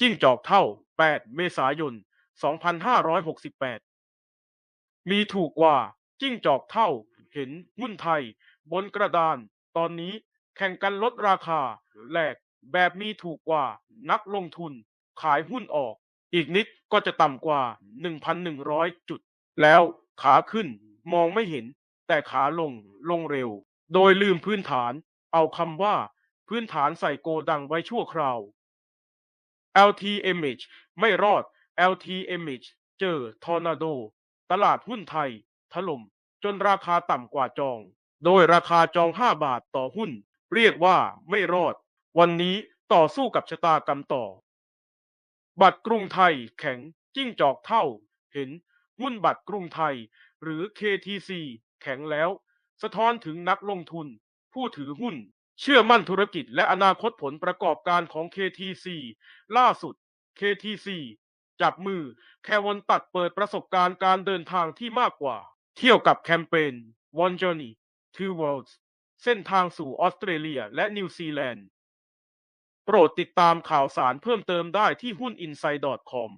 จิ้งจอกเท่า 8 เมษายน 2568 มีถูกกว่าจิ้งจอกเท่าเห็นหุ้นไทย บนกระดาน ตอนนี้แข่งกันลดราคาแลกแบบมีถูกกว่านักลงทุน ขายหุ้นออก อีกนิดก็จะต่ำกว่า 1,100 จุด แล้วขาขึ้นมองไม่เห็น แต่ขาลงลงเร็ว โดยลืมพื้นฐาน เอาคำว่า พื้นฐานใส่โกดังไว้ชั่วคราว LTMH ไม่รอด LTMH เจอทอร์นาโด ตลาดหุ้นไทย ถล่ม จนราคาต่ำกว่าจอง โดยราคาจอง 5 บาทต่อหุ้น เรียกว่าไม่รอด วันนี้ต่อสู้กับชะตากรรมต่อ บัตรกรุงไทยแข็งจิ้งจอกเท่า เห็นหุ้นบัตรกรุงไทย หรือ KTC แข็งแล้ว สะท้อนถึงนักลงทุน ผู้ถือหุ้น เชื่อมั่นธุรกิจและอนาคตผลประกอบการของ KTC ล่าสุด KTC จับมือแควนตัดเปิดประสบการณ์การเดินทางที่มากกว่า เที่ยวกับแคมเปญ One Journey Two Worlds เส้นทางสู่ออสเตรเลียและนิวซีแลนด์ โปรดติดตามข่าวสารเพิ่มเติมได้ที่หุ้น inside.com